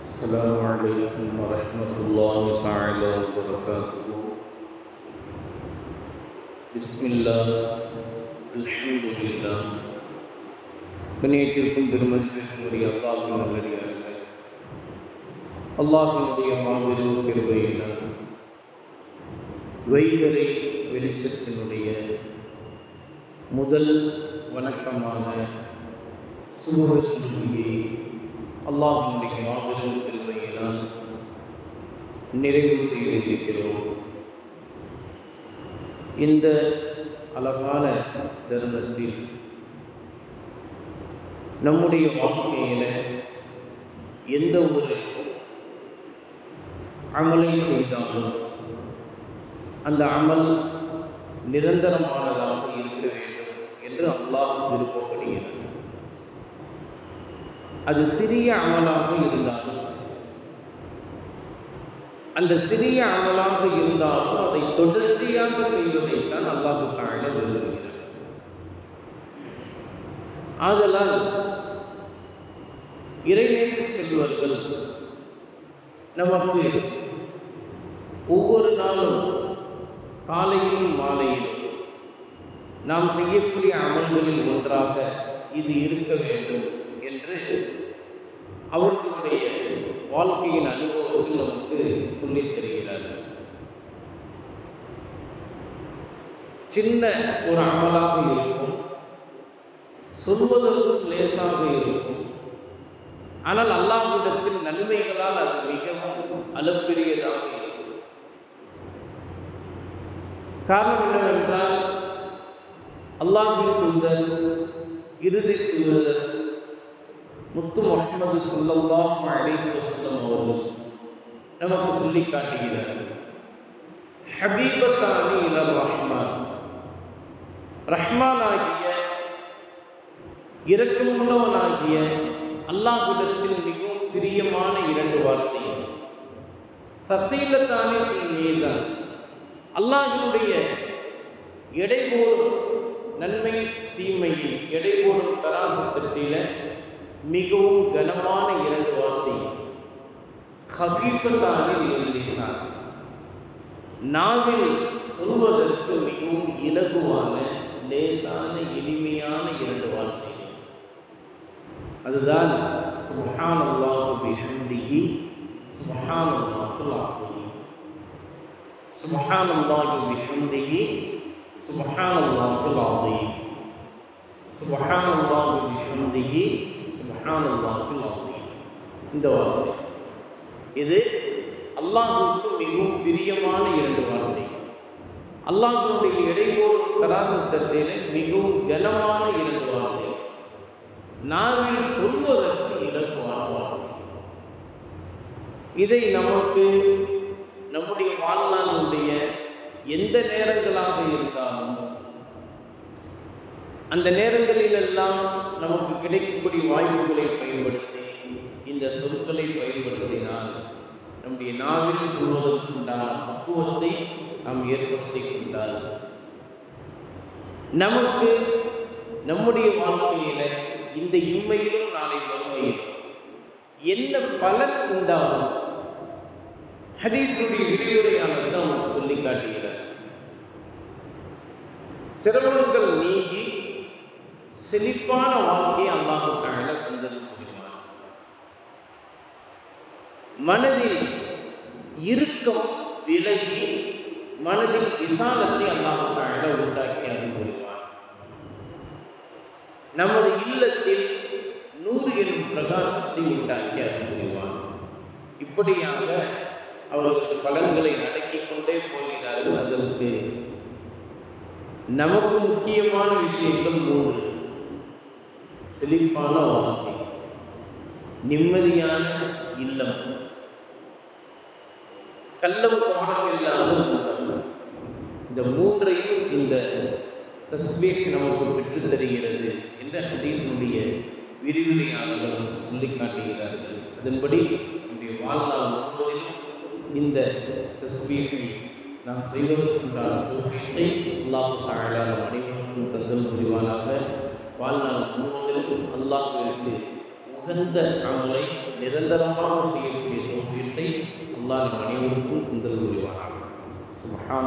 السلام عليكم ورحمة الله تعالى وبركاته بسم الله الحمد لله கண்ணியத்திற்கும் பெருமதிப்பிற்கும் உரிய அல்லாஹின் நல்லடியார்கள் அல்லாஹினுடைய மாபெரும் பெருமையினால் வைகரை வெளிச்சத்தினுடைய முதல் வணக்கமான சூரத்துடைய அல்லாஹினுடைய நிறைவு செய்திருக்கிறோம் இந்த அழகான தருணத்தில் நம்முடைய வாழ்க்கையில எந்த ஒரு அமலை செய்தாலும் அந்த அமல் நிரந்தரமானதாக இருக்க வேண்டும் என்று அல்லாஹ் விருப்பப்படுகிறது அது சிறிய அமலாக இருந்தாலும் சரி. அந்த சிறிய அமலாக இருந்தாலும் அதை தொடர்ச்சியாக செய்வதைத்தான் அல்லாஹு தாழ விரும்புகிறார் ஆதலால் இறைநேச செல்வர்கள் நமக்கு ஒவ்வொரு நாளும் காலையிலும் மாலையிலும் நாம் செய்யக்கூடிய அமல்களில் ஒன்றாக இது இருக்க வேண்டும் என்று அவர்களுடைய வாழ்க்கையின் அனுபவத்தில் நமக்கு சொல்லித் தருகிறார்கள். சின்ன ஒரு அமலாக இருக்கும் சொல்வதற்கு லேசாக இருக்கும் ஆனால் அல்லாஹ்விடத்தில் நன்மைகளால் அது மிகவும் அளப்பெரியதாக இருக்கும். காரணம் என்னவென்றால் அல்லாஹின் தூதர் இறுதி தூதர் முத்து முகமது சொல்லல்லாஹ் அலைஹி வஸல்லம் அவர்கள் நமக்கு சொல்லி காட்டுகிறார்கள். ஹபீபத்தானி இலர் ரஹ்மான். ரஹ்மான் ஆகிய இரக்கமுள்ளவனாகிய அல்லாஹ்விடத்தில் மிகவும் பிரியமான இரண்டு வார்த்தைகள். சத்தியிலத்தானே மீசான். அல்லாஹினுடைய எடை போடும் நன்மை தீமையை எடை போடும் மிகவும் கனமான இரண்டு வார்த்தை. ஹபீபத்தானில் லிசான் நாவில் சொல்வதற்கு மிகவும் இலகுவான லேசான எளிமையான இரண்டு வார்த்தை அதுதான் சுப்ஹானல்லாஹு பிஹம்திஹி சுப்ஹானல்லாஹுல் அஸீம் சுப்ஹானல்லாஹு பிஹம்திஹி சுப்ஹானல்லாஹுல் அஸீம் சுப்ஹானல்லாஹு பிஹம்திஹி சுப்ஹானல்லாஹுல் அஸீம் இந்த வார்த்தை இது அல்லாஹுக்கு மிகவும் பிரியமான இரண்டு வார்த்தை. அல்லாஹுடைய இடையோடு கராசத்தத்திலே மிகவும் கனமான இரண்டு வார்த்தை. நாங்கள் சொல்வதற்கு இலகுவான வார்த்தை. இதை நமக்கு நம்முடைய வாழ்நாளுடைய எந்த நேரங்களாக இருந்தாலும் அந்த நேரங்களில் எல்லாம் நமக்கு கிடைக்கக்கூடிய வாய்ப்புகளை பயன்படுத்தி இந்த சொற்களை பயன்படுத்தினால் நம்முடைய நாவில் சொல்வதற்குண்டான பக்குவத்தை நாம் ஏற்படுத்தி கொண்டால் நமக்கு நம்முடைய வாழ்க்கையில இந்த இம்மையிலும் நாளை மறுமையிலும் என்ன பலன் உண்டாகும்? ஹதீஸுடைய விரிவுரையாளர் தான் நமக்கு சொல்லி காட்டுகிறார். சிரமங்கள் நீங்கி செழிப்பான வாழ்க்கையை அல்லாஹு தாழ தந்தது மனதில் இறுக்கம் விலகி மனதில் விசாலத்தை அல்லாஹு தாழ உண்டாக்கி அருள் புரிவார் நமது இல்லத்தில் நூறு எனும் பிரகாசத்தை உண்டாக்கி அருள் புரிவார் இப்படியாக அவர்களுக்கு பலன்களை அடக்கிக் கொண்டே போகிறார்கள் அதற்கு நமக்கு முக்கியமான விஷயங்கள் மூன்று செழிப்பான வாழ்க்கை. நிம்மதியான இல்லம். கள்ளம் காரணம் இல்லாமல் இந்த மூன்றையும் இந்த தஸ்மீர் நமக்கு பெற்றுத் தருகிறது என்ற ஹதீசனுடைய விரிவுரையாளர்கள் சொல்லி காட்டுகிறார்கள் அதன்படி நம்முடைய வாழ்நாள் முழுவதிலும் இந்த தஸ்மீரை நாம் செய்வதற்குண்டான தோஃபீட்டை அல்லாஹ் தாழா அனைவருக்கும் தந்தல் புரிவானாக. வாழ்நாள் முழுவதிலும் அல்லாஹ்விற்கு உகந்த அமலை நிரந்தரமாக செய்யக்கூடிய தோஃபியத்தை அல்லாஹ் அனைவருக்கும் தந்தல் புரிவானாக. சுபஹான்